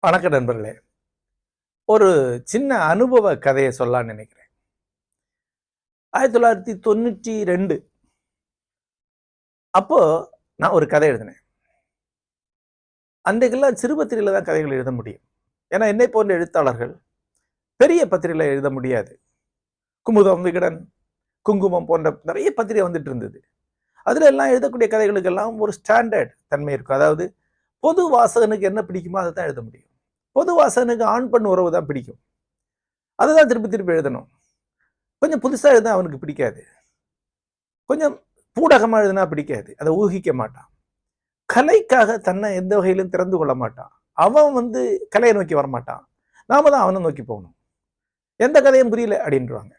வணக்கம் நண்பர்களே. ஒரு சின்ன அனுபவ கதையை சொல்ல நினைக்கிறேன். ஆயிரத்தி தொள்ளாயிரத்தி தொண்ணூற்றி ரெண்டு. அப்போ நான் ஒரு கதை எழுதினேன். அன்றைக்கெல்லாம் சிறு பத்திரிகையில் தான் கதைகள் எழுத முடியும். ஏன்னா என்னை போன்ற எழுத்தாளர்கள் பெரிய பத்திரிகையில் எழுத முடியாது. குமுதம் விகடன் குங்குமம் போன்ற நிறைய பத்திரிகை வந்துட்டு இருந்தது அதில் எல்லாம் எழுதக்கூடிய கதைகளுக்கெல்லாம் ஒரு ஸ்டாண்டர்ட் தன்மை இருக்கும். அதாவது பொது வாசகனுக்கு என்ன பிடிக்குமோ அதை தான் எழுத முடியும். பொது வாசகனுக்கு ஆண் பெண் உறவு தான் பிடிக்கும். அதுதான் திருப்பி திருப்பி எழுதணும். கொஞ்சம் புதுசாக எழுத அவனுக்கு பிடிக்காது. கொஞ்சம் பூடகமாக எழுதுனா பிடிக்காது. அதை ஊகிக்க மாட்டான். கலைக்காக தன்னை எந்த வகையிலும் திறந்து கொள்ள மாட்டான். அவன் வந்து கலையை நோக்கி வரமாட்டான். நாம தான் அவனை நோக்கி போகணும். எந்த கதையும் புரியல அப்படின்றாங்க.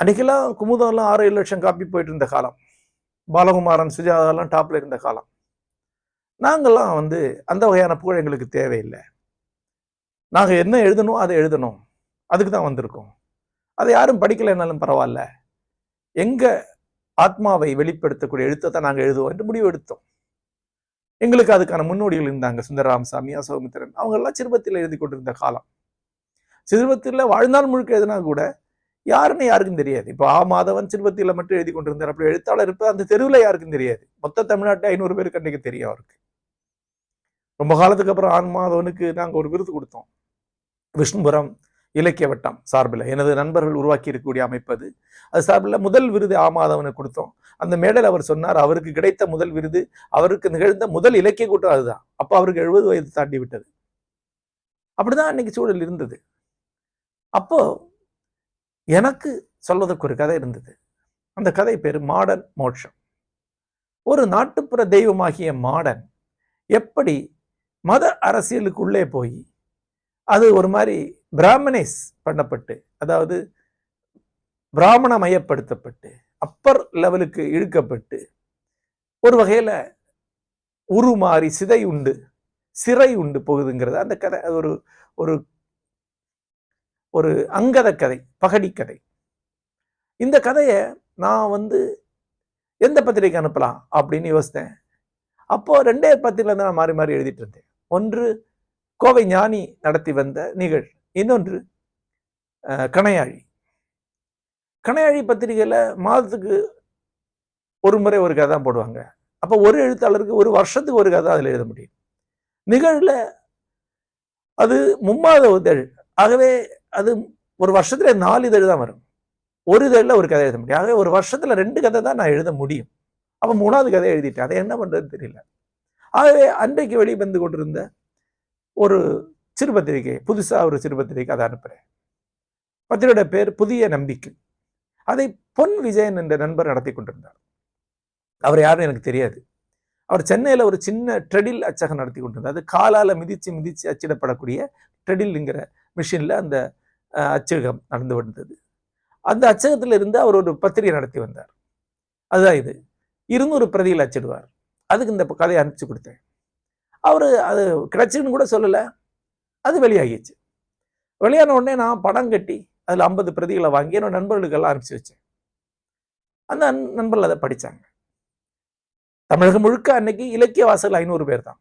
அன்றைக்கெல்லாம் குமுதம்லாம் ஆறு ஏழு லட்சம் காப்பி போயிட்டு இருந்த காலம். பாலகுமாரன் சுஜாதாலாம் டாப்பில் இருந்த காலம். நாங்கள்லாம் வந்து அந்த வகையான புகழ் எங்களுக்கு தேவையில்லை. நாங்கள் என்ன எழுதணும் அதை எழுதணும். அதுக்கு தான் வந்திருக்கோம். அதை யாரும் படிக்கலைன்னாலும் பரவாயில்ல. எங்கள் ஆத்மாவை வெளிப்படுத்தக்கூடிய எழுத்தை தான் நாங்கள் எழுதுவோம் என்று முடிவு எடுத்தோம். எங்களுக்கு அதுக்கான முன்னோடிகள் இருந்தாங்க சுந்தரராமசாமி அசோகமித்திரன். அவங்கெல்லாம் சிறுபத்தில் எழுதி கொண்டிருந்த காலம். சிறுபத்தில் வாழ்நாள் முழுக்க எழுதினா கூட யாருன்னு யாருக்கும் தெரியாது. இப்போ ஆ மாதவன் சிறுபத்தியில் மட்டும் எழுதி கொண்டிருந்தார். அப்படி எழுத்தாளர் இருப்பது அந்த தெருவில் யாருக்கும் தெரியாது. மொத்த தமிழ்நாட்டில் ஐநூறு பேருக்கு அன்றைக்கு தெரியும் அவருக்கு. ரொம்ப காலத்துக்கு அப்புறம் ஆண் மாதவனுக்கு நாங்கள் ஒரு விருது கொடுத்தோம். விஷ்ணுபுரம் இலக்கிய வட்டம் சார்பில். எனது நண்பர்கள் உருவாக்கி இருக்கக்கூடிய அமைப்பு அது. அது சார்பில் முதல் விருது ஆமாதவனுக்கு கொடுத்தோம். அந்த மேடல் அவர் சொன்னார் அவருக்கு கிடைத்த முதல் விருது அவருக்கு நிகழ்ந்த முதல் இலக்கிய கூட்டம் அதுதான். அப்போ அவருக்கு எழுபது வயது தாண்டி விட்டது. அப்படிதான் அன்னைக்கு சூழல் இருந்தது. அப்போ எனக்கு சொல்வதற்கு ஒரு கதை இருந்தது. அந்த கதை பேர் மாடன் மோட்சம். ஒரு நாட்டுப்புற தெய்வமாகிய மாடன் எப்படி மத அரசியலுக்குள்ளே போய் அது ஒரு மாதிரி பிராமனைஸ் பண்ணப்பட்டு அதாவது பிராமணமயப்படுத்தப்பட்டு அப்பர் லெவலுக்கு இழுக்கப்பட்டு ஒரு வகையில் உருமாறி சிதை உண்டு சிறை உண்டு போகுதுங்கிறது அந்த கதை. அது ஒரு ஒரு ஒரு அங்கத கதை பகடி கதை. இந்த கதையை நான் வந்து எந்த பத்திரிக்கை அனுப்பலாம் அப்படின்னு யோசித்தேன். அப்போது ரெண்டே பத்திரிகையில் தான் நான் மாறி மாறி எழுதிட்டு இருந்தேன். ஒன்று கோவை ஞானி நடத்தி வந்த நிகழ். இன்னொன்று கணையாழி. கணையாழி பத்திரிகையில் மாதத்துக்கு ஒரு முறை ஒரு கதை தான் போடுவாங்க. அப்போ ஒரு எழுத்தாளருக்கு ஒரு வருஷத்துக்கு ஒரு கதை அதில் எழுத முடியும். நிகழில் அது மும்மாத உதழ் ஆகவே அது ஒரு வருஷத்துல நாலு இதழ் தான் வரும். ஒரு இதழில் ஒரு கதை எழுத முடியும். ஆகவே ஒரு வருஷத்துல ரெண்டு கதை தான் நான் எழுத முடியும். அப்போ மூணாவது கதை எழுதிட்டேன். அதை என்ன பண்ணுறதுன்னு தெரியல. ஆகவே அன்றைக்கு வெளிவந்து கொண்டிருந்த ஒரு சிறு பத்திரிகை புதுசாக ஒரு சிறு பத்திரிகை அதை அனுப்புகிறேன் பத்திரிகையோட பேர் புதிய நம்பிக்கை. அதை பொன் விஜயன் என்ற நண்பர் நடத்தி கொண்டிருந்தார். அவர் யாரும் எனக்கு தெரியாது. அவர் சென்னையில் ஒரு சின்ன ட்ரெடில் அச்சகம் நடத்தி கொண்டிருந்தார். அது காலால் மிதித்து மிதித்து அச்சிடப்படக்கூடிய ட்ரெடில்ங்கிற மிஷினில் அந்த அச்சகம் நடந்து வந்தது அந்த அச்சகத்தில் இருந்து அவர் ஒரு பத்திரிகை நடத்தி வந்தார். அதுதான் இது. இருநூறு பிரதிகள் அச்சிடுவார். அதுக்கு இந்த கதையை அனுப்பிச்சு கொடுத்தேன். அவர் அது கிடைச்சுன்னு கூட சொல்லலை. அது வெளியாகிடுச்சு. வெளியான உடனே நான் படம் கட்டி அதில் ஐம்பது பிரதிகளை வாங்கி என்னோட நண்பர்களுக்கெல்லாம் அனுப்பிச்சி வச்சேன். அந்த நண்பர்கள் அதை படித்தாங்க தமிழகம் முழுக்க அன்னைக்கு இலக்கிய வாசல் ஐநூறு பேர் தான்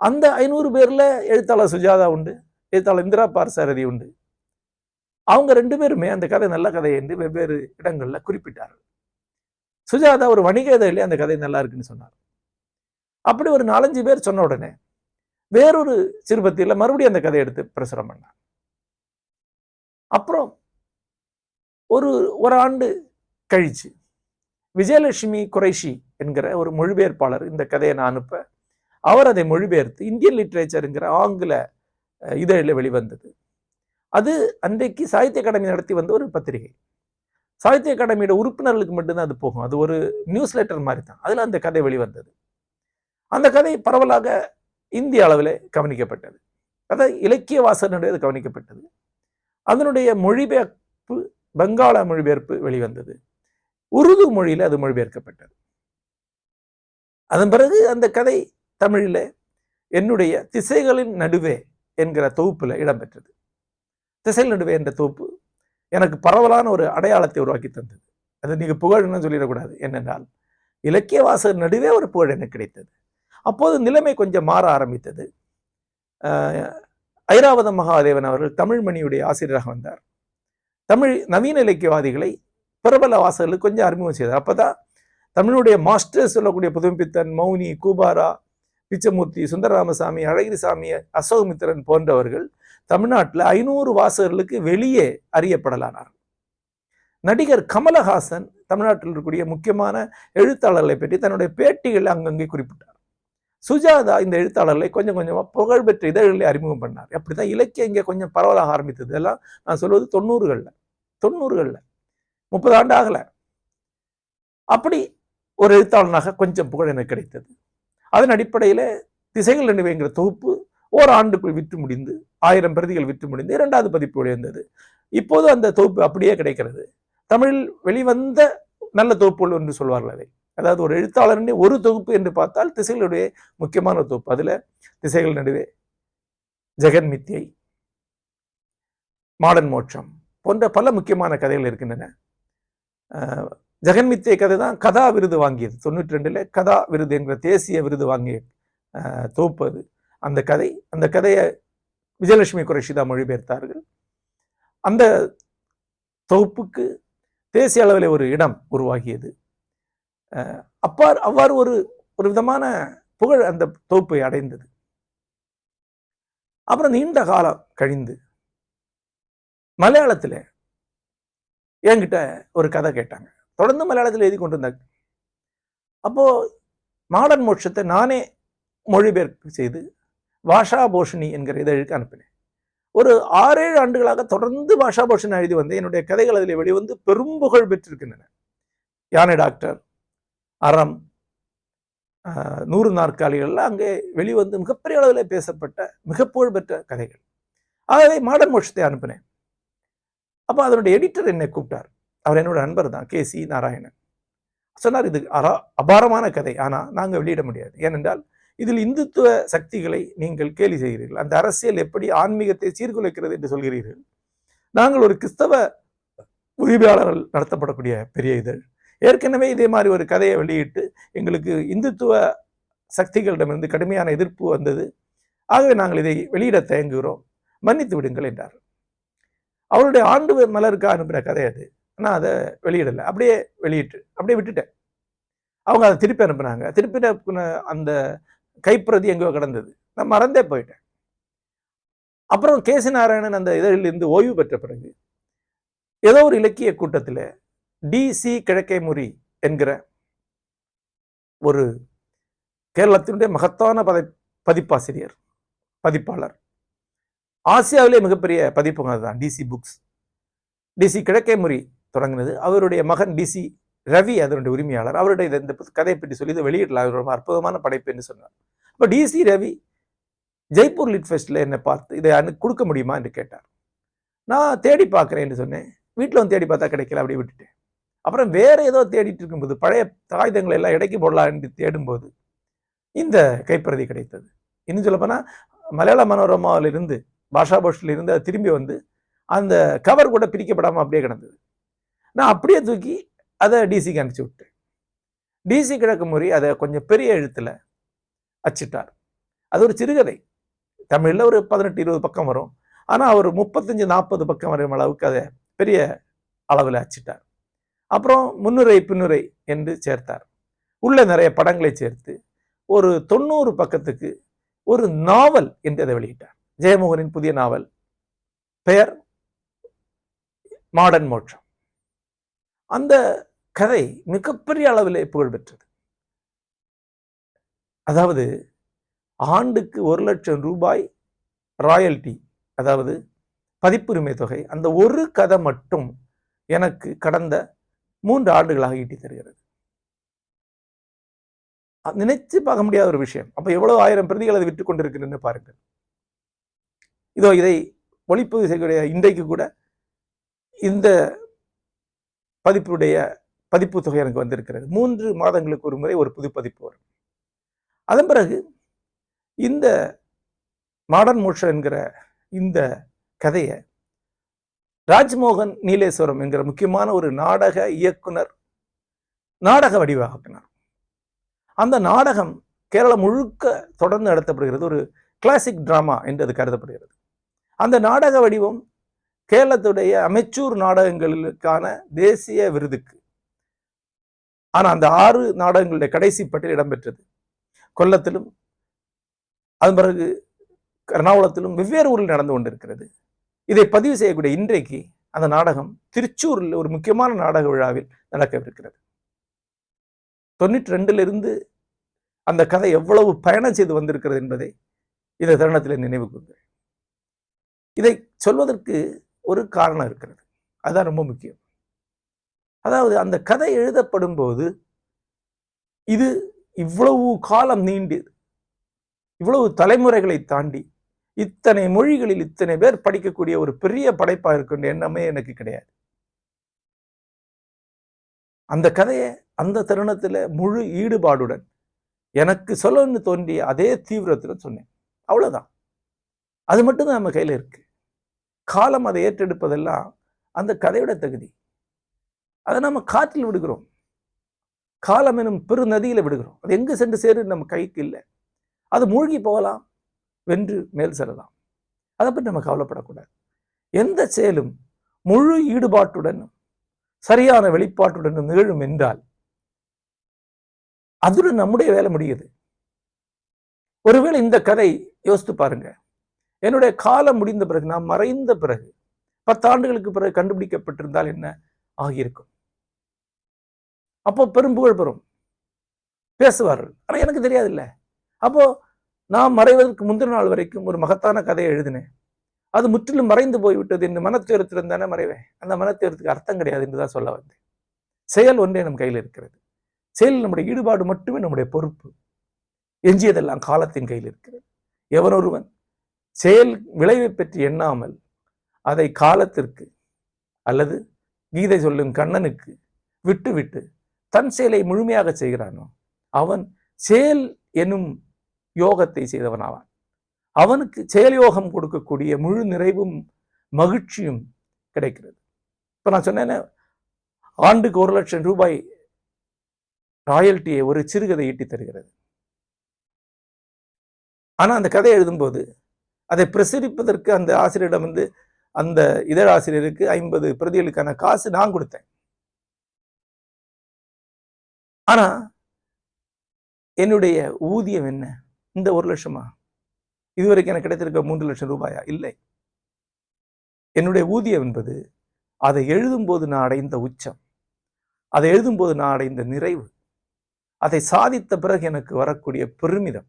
அந்த ஐநூறு பேரில் எழுத்தாளர் சுஜாதா உண்டு எழுத்தாளர் இந்திரா பார்சாரதி உண்டு. அவங்க ரெண்டு பேருமே அந்த கதை நல்ல கதை என்று வெவ்வேறு இடங்களில் குறிப்பிட்டார்கள். சுஜாதா ஒரு வணிக இதழிலே அந்த கதை நல்லா இருக்குன்னு சொன்னார். அப்படி ஒரு நாலஞ்சு பேர் சொன்ன உடனே வேறொரு சிறுபத்தியில் மறுபடியும் அந்த கதையை எடுத்து பிரசுரம் பண்ணார். அப்புறம் ஒரு ஒரு ஆண்டு கழிச்சு விஜயலட்சுமி குறைஷி என்கிற ஒரு மொழிபெயர்ப்பாளர் இந்த கதையை நான் அனுப்ப அவர் அதை மொழிபெயர்த்து இந்தியன் லிட்ரேச்சருங்கிற ஆங்கில இதழில் வெளிவந்தது. அது அன்றைக்கு சாகித்ய அகாடமி நடத்தி வந்த ஒரு பத்திரிகை. சாகித்ய அகாடமியோட உறுப்பினர்களுக்கு மட்டும்தான் அது போகும். அது ஒரு நியூஸ் லெட்டர் மாதிரி தான் அதில் அந்த கதை வெளிவந்தது. அந்த கதை பரவலாக இந்திய அளவில் கவனிக்கப்பட்டது. அதாவது இலக்கிய வாசனுடைய கவனிக்கப்பட்டது. அதனுடைய மொழிபெயர்ப்பு பெங்கால மொழிபெயர்ப்பு வெளிவந்தது. உருது மொழியில் அது மொழிபெயர்க்கப்பட்டது. அதன் பிறகு அந்த கதை தமிழில் என்னுடைய திசைகளின் நடுவே என்கிற தொகுப்பில் இடம்பெற்றது. திசை நடுவே என்ற தொகுப்பு எனக்கு பரவலான ஒரு அடையாளத்தை உருவாக்கி தந்தது. அது நீங்கள் புகழ்னு சொல்லிடக்கூடாது. என்னென்றால் இலக்கிய வாசகர் நடுவே ஒரு புகழ் எனக்கு கிடைத்தது. அப்போது நிலைமை கொஞ்சம் மாற ஆரம்பித்தது. ஐராவதம் மகாதேவன் அவர்கள் தமிழ்மணியுடைய ஆசிரியராக வந்தார். தமிழ் நவீன இலக்கியவாதிகளை பிரபல வாசகர்களுக்கு கொஞ்சம் அறிமுகம் செய்தார் அப்பதான் தமிழுடைய மாஸ்டர் சொல்லக்கூடிய புதுமைப்பித்தன் மௌனி கூபாரா பிச்சமூர்த்தி சுந்தரராமசாமி அழகிரிசாமி அசோகமித்திரன் போன்றவர்கள் தமிழ்நாட்டில் ஐநூறு வாசகர்களுக்கு வெளியே அறியப்படலானார் நடிகர் கமலஹாசன் தமிழ்நாட்டில் இருக்கக்கூடிய முக்கியமான எழுத்தாளர்களை பற்றி தன்னுடைய பேட்டிகளில் அங்கங்கே குறிப்பிட்டார். சுஜாதா இந்த எழுத்தாளர்களை கொஞ்சம் கொஞ்சமாக புகழ்பெற்ற இதழ்களை அறிமுகம் பண்ணார். அப்படிதான் இலக்கியம் இங்கே கொஞ்சம் பரவலாக ஆரம்பித்தது. எல்லாம் நான் சொல்வது தொண்ணூறுகளில் தொண்ணூறுகளில். முப்பது ஆண்டு ஆகல. அப்படி ஒரு எழுத்தாளனாக கொஞ்சம் புகழ் எனக்கு கிடைத்தது. அதன் அடிப்படையில் திசைகள் நினைவுங்கிற தொகுப்பு ஓராண்டுக்குள் விற்று முடிந்து ஆயிரம் பிரதிகள் விற்று முடிந்து இரண்டாவது பதிப்பு வெளிவந்தது இப்போது அந்த தொகுப்பு அப்படியே கிடைக்கிறது. தமிழில் வெளிவந்த நல்ல தொகுப்புகள் என்று சொல்வார்கள் அதை. அதாவது ஒரு எழுத்தாளரின் ஒரு தொகுப்பு என்று பார்த்தால் திசைகளுடைய முக்கியமான ஒரு தொகுப்பு. அதுல திசைகள் நடுவே ஜெகன்மித்தியை மாடன் மோட்சம் போன்ற பல முக்கியமான கதைகள் இருக்கின்றன. ஜெகன்மித்தே கதை தான் கதா விருது வாங்கியது. தொண்ணூற்றி ரெண்டில் கதா விருது என்கிற தேசிய விருது வாங்கிய தொகுப்பு அது. அந்த கதை அந்த கதையை விஜயலட்சுமி குறைஷி தான் மொழிபெயர்த்தார்கள். அந்த தொகுப்புக்கு தேசிய அளவில் ஒரு இடம் உருவாகியது. அப்பார் அவ்வாறு ஒரு ஒரு விதமான புகழ் அந்த தொகுப்பை அடைந்தது. அப்புறம் நீண்ட காலம் கழிந்து மலையாளத்தில் என்கிட்ட ஒரு கதை கேட்டாங்க. தொடர்ந்து மலையாளத்தில் எழுதி கொண்டிருந்தாங்க. அப்போது மாடர்ன் மோட்சத்தை நானே மொழிபெயர்ப்பு செய்து பாஷா போஷினி என்கிற இதழுக்கு அனுப்பினேன். ஒரு ஆறேழு ஆண்டுகளாக தொடர்ந்து பாஷா போஷன் எழுதி வந்து என்னுடைய கதைகள் அதில் வெளிவந்து பெரும் புகழ் பெற்றிருக்கின்றன. யானை டாக்டர் அறம் நூறு நாற்காலிகள்லாம் அங்கே வெளிவந்து மிகப்பெரிய அளவில் பேசப்பட்ட மிக புகழ்பெற்ற கதைகள். ஆகவே மாடர்ன் மோட்சத்தை அனுப்பினேன். அப்போ அதனுடைய எடிட்டர் என்னை கூப்பிட்டார். அவர் என்னோட நண்பர் தான் கே சி நாராயணன். சொன்னார் இது அரா அபாரமான கதை. ஆனால் நாங்கள் வெளியிட முடியாது. ஏனென்றால் இதில் இந்துத்துவ சக்திகளை நீங்கள் கேலி செய்கிறீர்கள். அந்த அரசியல் எப்படி ஆன்மீகத்தை சீர்குலைக்கிறது என்று சொல்கிறீர்கள்? நாங்கள் ஒரு கிறிஸ்தவ உரிமையாளர்கள் நடத்தப்படக்கூடிய பெரிய இதழ். ஏற்கனவே இதே மாதிரி ஒரு கதையை வெளியிட்டு எங்களுக்கு இந்துத்துவ சக்திகளிடமிருந்து கடுமையான எதிர்ப்பு வந்தது. ஆகவே நாங்கள் இதை வெளியிட தயங்குகிறோம். மன்னித்து விடுங்கள் என்றார். அவருடைய ஆண்டு மலருக்கு அனுப்பின கதை அது. நான் அதை வெளியிடலை. அப்படியே வெளியிட்டு அப்படியே விட்டுட்டேன். அவங்க அதை திருப்பி அனுப்புனாங்க. திருப்பி அந்த கைப்பிரதி எங்கேயோ கிடந்தது. நான் மறந்தே போயிட்டேன். அப்புறம் கேசி நாராயணன் அந்த இதழிலிருந்து ஓய்வு பெற்ற பிறகு ஏதோ ஒரு இலக்கிய கூட்டத்தில் டிசி கிழக்கை முறி என்கிற ஒரு கேரளத்தினுடைய மகத்தான பதை பதிப்பாசிரியர் பதிப்பாளர் ஆசியாவிலே மிகப்பெரிய பதிப்பகம் அதுதான் டிசி புக்ஸ் டிசி கிழக்கே முறி தொடங்கினது. அவருடைய மகன் டிசி ரவி அதனுடைய உரிமையாளர். அவருடைய இதை- இந்த கதையை பற்றி சொல்லி இது வெளியிடலாம் இது ரொம்ப அற்புதமான படைப்பு என்று சொன்னார். அப்போ டிசி ரவி ஜெய்ப்பூர் லிட் ஃபெஸ்டில் என்னை பார்த்து இதை அனு கொடுக்க முடியுமா? என்று கேட்டார். நான் தேடி பார்க்குறேன் என்று சொன்னேன். வீட்டில் வந்து தேடி பார்த்தா கிடைக்கல அப்படியே விட்டுட்டேன். அப்புறம் வேற ஏதோ தேடிட்டு இருக்கும்போது பழைய காகிதங்களை எல்லாம் இடைக்கு போடலாம் என்று தேடும்போது இந்த கைப்பிரதி கிடைத்தது. இன்னும் சொல்லப்போனால் மலையாள மனோரமாவிலிருந்து பாஷா போஸ்டில் இருந்து அது திரும்பி வந்து அந்த கவர் கூட பிரிக்கப்படாமல் அப்படியே கிடந்தது. நான் அப்படியே தூக்கி அதை டிசிக்கு அனுப்பிச்சி விட்டேன். டிசி கிழக்கு முறை அதை கொஞ்சம் பெரிய எழுத்தில் அச்சிட்டார். அது ஒரு சிறுகதை. தமிழில் ஒரு பதினெட்டு இருபது பக்கம் வரும். ஆனால் அவர் முப்பத்தஞ்சு நாற்பது பக்கம் வரையும் அளவுக்கு அதை பெரிய அளவில் அச்சிட்டார். அப்புறம் முன்னுரை பின்னுரை என்று சேர்த்தார். உள்ளே நிறைய படங்களை சேர்த்து ஒரு தொண்ணூறு பக்கத்துக்கு ஒரு நாவல் என்று அதை வெளியிட்டார். ஜெயமோகனின் புதிய நாவல். பெயர் மாடர்ன் மோட்சம். அந்த கதை மிகப்பெரிய அளவில் புகழ் பெற்றது. அதாவது ஆண்டுக்கு ஒரு லட்சம் ரூபாய் ராயல்டி அதாவது பதிப்புரிமை தொகை அந்த ஒரு கதை மட்டும் எனக்கு கடந்த மூன்று ஆண்டுகளாக ஈட்டி தருகிறது. நினைச்சு பார்க்க முடியாத ஒரு விஷயம். அப்போ எவ்வளவு ஆயிரம் பிரதிகள் அதை விற்று கொண்டிருக்கிறேன்னு பாருங்கள். இதோ இதை ஒளிப்பதிவு செய்யக்கூடிய இன்றைக்கு கூட இந்த பதிப்புடைய பதிப்பு தொகை எனக்கு வந்திருக்கிறது. மூன்று மாதங்களுக்கு ஒரு முறை ஒரு புது பதிப்பு வரும். அதன் பிறகு இந்த மாடர்ன் மோஷன் என்கிற இந்த கதையை ராஜ்மோகன் நீலேஸ்வரம் என்கிற முக்கியமான ஒரு நாடக இயக்குனர் நாடக வடிவாக்கினார் அந்த நாடகம் கேரளம் முழுக்க தொடர்ந்து நடத்தப்படுகிறது. ஒரு கிளாசிக் ட்ராமா என்று அது கருதப்படுகிறது. அந்த நாடக வடிவம் கேரளத்துடைய அமைச்சூர் நாடகங்களுக்கான தேசிய விருதுக்கு. ஆனால் அந்த ஆறு நாடகங்களுடைய கடைசி பட்டியல் இடம்பெற்றது. கொல்லத்திலும் அதன் பிறகு எர்ணாகுளத்திலும் வெவ்வேறு ஊரில் நடந்து கொண்டிருக்கிறது. இதை பதிவு செய்யக்கூடிய இன்றைக்கு அந்த நாடகம் திருச்சூரில் ஒரு முக்கியமான நாடக விழாவில் நடக்கவிருக்கிறது. தொண்ணூற்றி ரெண்டிலிருந்து அந்த கதை எவ்வளவு பயணம் செய்து வந்திருக்கிறது என்பதை இந்த தருணத்தில் நினைவு கூறுகிறேன் இதை சொல்வதற்கு ஒரு காரணம் இருக்கிறது. அதுதான் ரொம்ப முக்கியம். அதாவது அந்த கதை எழுதப்படும் போது இது இவ்வளவு காலம் நீண்டு இவ்வளவு தலைமுறைகளை தாண்டி இத்தனை மொழிகளில் இத்தனை பேர் படிக்கக்கூடிய ஒரு பெரிய படைப்பா இருக்கின்ற எண்ணமே எனக்கு கிடையாது. அந்த கதையை அந்த தருணத்துல முழு ஈடுபாடுடன் எனக்கு சொல்லணும்னு தோன்றிய அதே தீவிரத்தில் சொன்னேன். அவ்வளவுதான். அது மட்டும்தான் நம்ம கையில் இருக்குது காலம் அதை ஏற்றெடுப்பதெல்லாம் அந்த கதையோட தகுதி. அதை நம்ம காற்றில் விடுகிறோம். காலம் எனும் பெரு நதியில் விடுகிறோம். அது எங்கு சென்று சேரு நம்ம கைக்கு இல்லை. அது மூழ்கி போகலாம் வென்று மேல் செல்லலாம். அதை பற்றி நம்ம கவலைப்படக்கூடாது. எந்த செயலும் முழு ஈடுபாட்டுடனும் சரியான வெளிப்பாட்டுடனும் நிகழும் என்றால் அதுடன் நம்முடைய வேலை முடியுது. ஒருவேளை இந்த கதை யோசித்து பாருங்க. என்னுடைய காலம் முடிந்த பிறகு நான் மறைந்த பிறகு பத்தாண்டுகளுக்கு பிறகு கண்டுபிடிக்கப்பட்டிருந்தால் என்ன? ஆகியிருக்கும். அப்போ பெரும் புகழ் பெறும். பேசுவார்கள். ஆனால் எனக்கு தெரியாது அப்போ நான் மறைவதற்கு முந்தின நாள் வரைக்கும் ஒரு மகத்தான கதையை எழுதினேன். அது முற்றிலும் மறைந்து போய்விட்டது என்று மனத்துயரத்திலிருந்து தானே மறைவேன். அந்த மனத்துயரத்துக்கு அர்த்தம் கிடையாது என்று தான் சொல்ல வந்தேன். செயல் ஒன்றே நம் கையில் இருக்கிறது. செயல் நம்முடைய ஈடுபாடு மட்டுமே நம்முடைய பொறுப்பு. எஞ்சியதெல்லாம் காலத்தின் கையில் இருக்கிறது. எவனொருவன் செயல் விளைவை பற்றி எண்ணாமல் அதை காலத்திற்கு அல்லது கீதை சொல்லும் கண்ணனுக்கு விட்டுவிட்டு தன் செயலை முழுமையாக செய்கிறானோ? அவன் செயல் எனும் யோகத்தை செய்தவனாவான். அவனுக்கு செயல் யோகம் கொடுக்கக்கூடிய முழு நிறைவும் மகிழ்ச்சியும் கிடைக்கிறது. இப்போ நான் சொன்னேன்னு ஆண்டுக்கு ஒரு லட்சம் ரூபாய் ராயல்ட்டியை ஒரு சிறுகதை ஈட்டி தருகிறது. ஆனால் அந்த கதை எழுதும்போது அதை பிரசுரிப்பதற்கு அந்த ஆசிரியரிடம் வந்து அந்த இதழாசிரியருக்கு ஐம்பது பிரதிகளுக்கான காசு நான் கொடுத்தேன். ஆனா என்னுடைய ஊதியம் என்ன? இந்த ஒரு லட்சமா? இதுவரைக்கும் எனக்கு கிடைத்திருக்க மூன்று லட்சம் ரூபாயா? இல்லை. என்னுடைய ஊதியம் என்பது அதை எழுதும்போது நான் அடைந்த உச்சம். அதை எழுதும்போது நான் அடைந்த நிறைவு. அதை சாதித்த பிறகு எனக்கு வரக்கூடிய பெருமிதம்.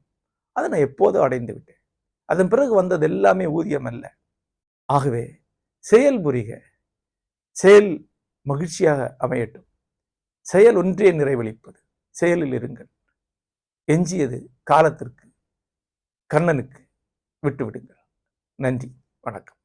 அதை நான் எப்போதும் அடைந்து விட்டேன். அதன் பிறகு வந்தது எல்லாமே ஊதியம் அல்ல. ஆகவே செயல் புரிக. செயல் மகிழ்ச்சியாக அமையட்டும். செயல் ஒன்றே நிறைவளிப்பது. செயலில் இருங்கள். எஞ்சியது காலத்திற்கு கண்ணனுக்கு விட்டுவிடுங்கள். நன்றி. வணக்கம்.